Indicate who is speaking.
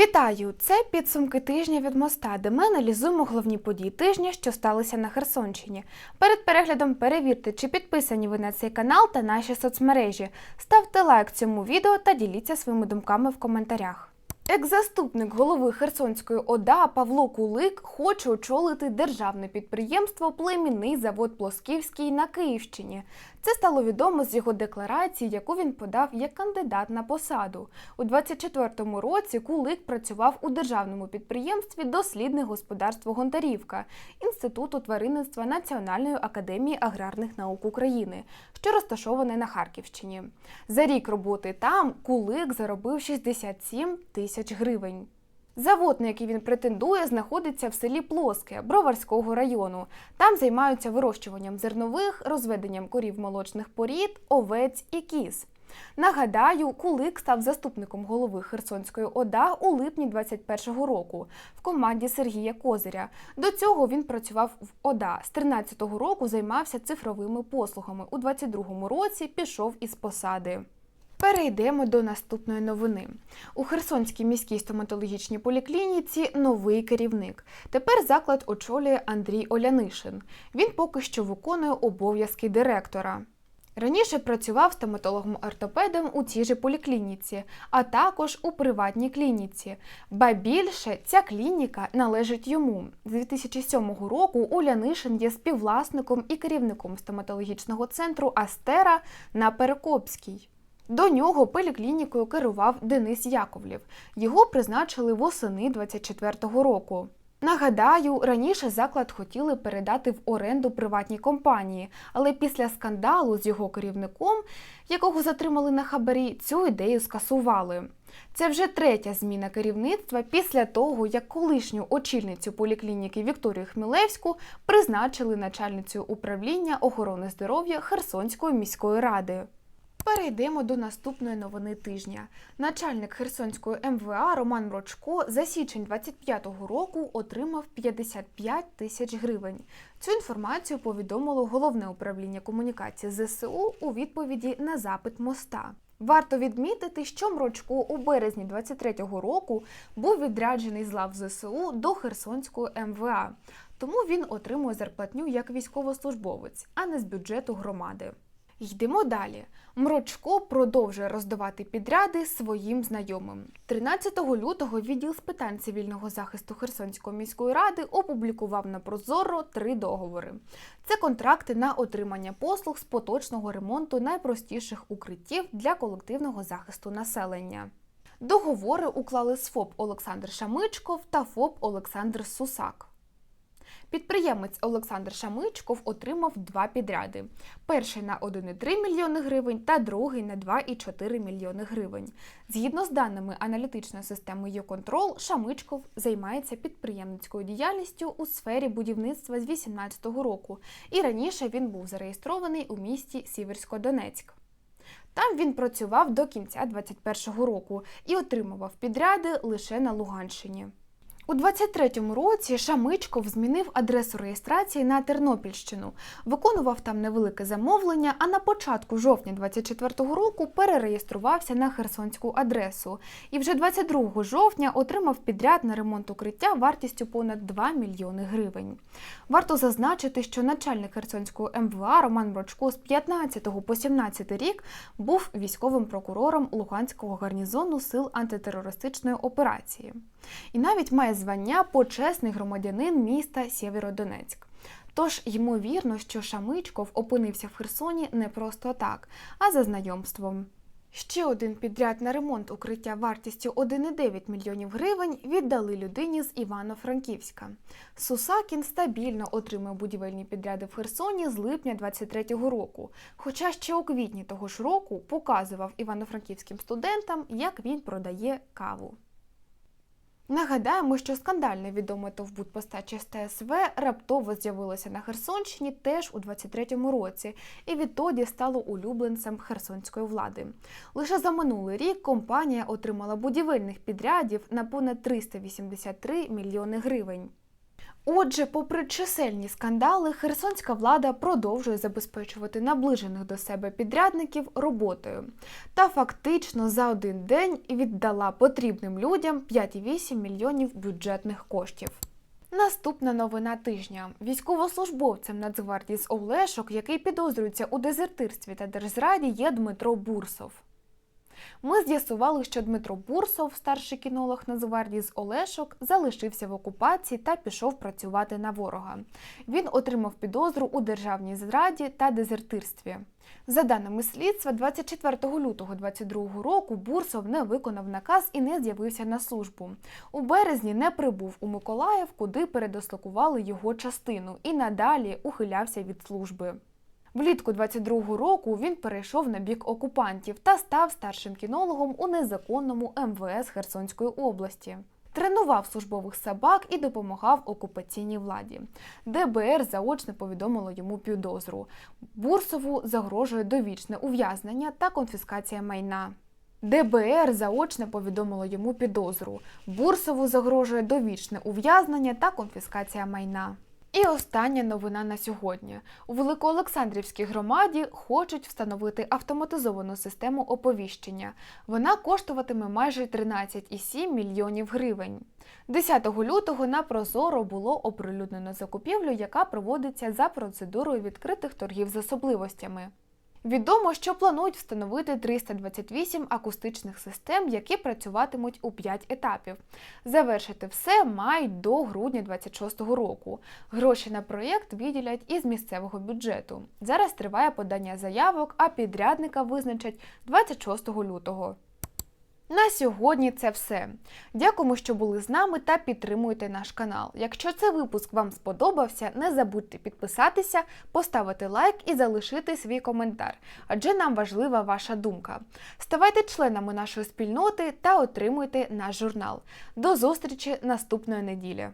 Speaker 1: Вітаю! Це підсумки тижня від моста, де ми аналізуємо головні події тижня, що сталися на Херсонщині. Перед переглядом перевірте, чи підписані ви на цей канал та наші соцмережі. Ставте лайк цьому відео та діліться своїми думками в коментарях. Екс-заступник голови Херсонської ОДА Павло Кулик хоче очолити державне підприємство Племінний завод Плосківський на Київщині. Це стало відомо з його декларації, яку він подав як кандидат на посаду. У 24-му році Кулик працював у державному підприємстві Дослідне господарство Гонтарівка Інституту тваринництва Національної академії аграрних наук України, що розташоване на Харківщині. За рік роботи там Кулик заробив 67 тисяч гривень. Завод, на який він претендує, знаходиться в селі Плоске Броварського району. Там займаються вирощуванням зернових, розведенням корів молочних порід, овець і кіз. Нагадаю, Кулик став заступником голови Херсонської ОДА у липні 21-го року в команді Сергія Козиря. До цього він працював в ОДА. З 13-го року займався цифровими послугами. У 22-му році пішов із посади. Перейдемо до наступної новини. У Херсонській міській стоматологічній поліклініці новий керівник. Тепер заклад очолює Андрій Олянишин. Він поки що виконує обов'язки директора. Раніше працював стоматологом-ортопедом у цій же поліклініці, а також у приватній клініці. Ба більше ця клініка належить йому. З 2007 року Улянишин є співвласником і керівником стоматологічного центру Астера на Перекопській. До нього поліклінікою керував Денис Яковлів. Його призначили восени 24-го року. Нагадаю, раніше заклад хотіли передати в оренду приватній компанії, але після скандалу з його керівником, якого затримали на хабарі, цю ідею скасували. Це вже третя зміна керівництва після того, як колишню очільницю поліклініки Вікторію Хмілевську призначили начальницею управління охорони здоров'я Херсонської міської ради. Перейдемо до наступної новини тижня. Начальник Херсонської МВА Роман Мрочко за січень 25-го року отримав 55 тисяч гривень. Цю інформацію повідомило головне управління комунікації ЗСУ у відповіді на запит моста. Варто відмітити, що Мрочко у березні 23-го року був відряджений з лав ЗСУ до Херсонської МВА, тому він отримує зарплатню як військовослужбовець, а не з бюджету громади. Йдемо далі. Мрочко продовжує роздавати підряди своїм знайомим. 13 лютого відділ з питань цивільного захисту Херсонської міської ради опублікував на Прозоро три договори. Це контракти на отримання послуг з поточного ремонту найпростіших укриттів для колективного захисту населення. Договори уклали з ФОП Олександр Шамичков та ФОП Олександр Сусак. Підприємець Олександр Шамичков отримав два підряди: перший на 1,3 мільйони гривень та другий на 2,4 мільйони гривень. Згідно з даними аналітичної системи «Йоконтрол», Шамичков займається підприємницькою діяльністю у сфері будівництва з 2018 року, і раніше він був зареєстрований у місті Сіверсько-Донецьк. Там він працював до кінця 2021 року і отримував підряди лише на Луганщині. У 23-му році Шамичков змінив адресу реєстрації на Тернопільщину, виконував там невелике замовлення, а на початку жовтня 24-го року перереєструвався на херсонську адресу. І вже 22 жовтня отримав підряд на ремонт укриття вартістю понад 2 мільйони гривень. Варто зазначити, що начальник Херсонського МВА Роман Брочко з 15 по 17 рік був військовим прокурором Луганського гарнізону сил антитерористичної операції. І навіть має звання почесний громадянин міста Сєвєродонецьк. Тож ймовірно, що Шамичков опинився в Херсоні не просто так, а за знайомством. Ще один підряд на ремонт укриття вартістю 1,9 мільйонів гривень віддали людині з Івано-Франківська. Сусакін стабільно отримав будівельні підряди в Херсоні з липня 23-го року, хоча ще у квітні того ж року показував івано-франківським студентам, як він продає каву. Нагадаємо, що скандальне відоме товбудпостача з ТСВ раптово з'явилося на Херсонщині теж у 23-му році, і відтоді стало улюбленцем херсонської влади. Лише за минулий рік компанія отримала будівельних підрядів на понад 383 мільйони гривень. Отже, попри чисельні скандали, херсонська влада продовжує забезпечувати наближених до себе підрядників роботою та фактично за один день віддала потрібним людям 5,8 мільйонів бюджетних коштів. Наступна новина тижня. Військовослужбовцем Нацгвардії з Олешок, який підозрюється у дезертирстві та держзраді, є Дмитро Бурсов. Ми з'ясували, що Дмитро Бурсов, старший кінолог Нацгвардії з Олешок, залишився в окупації та пішов працювати на ворога. Він отримав підозру у державній зраді та дезертирстві. За даними слідства, 24 лютого 2022 року Бурсов не виконав наказ і не з'явився на службу. У березні не прибув у Миколаїв, куди передослокували його частину, і надалі ухилявся від служби. Влітку 22-го року він перейшов на бік окупантів та став старшим кінологом у незаконному МВС Херсонської області. Тренував службових собак і допомагав окупаційній владі. ДБР заочно повідомило йому підозру. Бурсову загрожує довічне ув'язнення та конфіскація майна. ДБР заочно повідомило йому підозру. Бурсову загрожує довічне ув'язнення та конфіскація майна. І остання новина на сьогодні. У Великоолександрівській громаді хочуть встановити автоматизовану систему оповіщення. Вона коштуватиме майже 13,7 мільйонів гривень. 10 лютого на Прозоро було оприлюднено закупівлю, яка проводиться за процедурою відкритих торгів з особливостями. Відомо, що планують встановити 328 акустичних систем, які працюватимуть у 5 етапів. Завершити все мають до грудня 2026 року. Гроші на проєкт виділять із місцевого бюджету. Зараз триває подання заявок, а підрядника визначать 26 лютого. На сьогодні це все. Дякуємо, що були з нами та підтримуєте наш канал. Якщо цей випуск вам сподобався, не забудьте підписатися, поставити лайк і залишити свій коментар, адже нам важлива ваша думка. Ставайте членами нашої спільноти та отримуйте наш журнал. До зустрічі наступної неділі!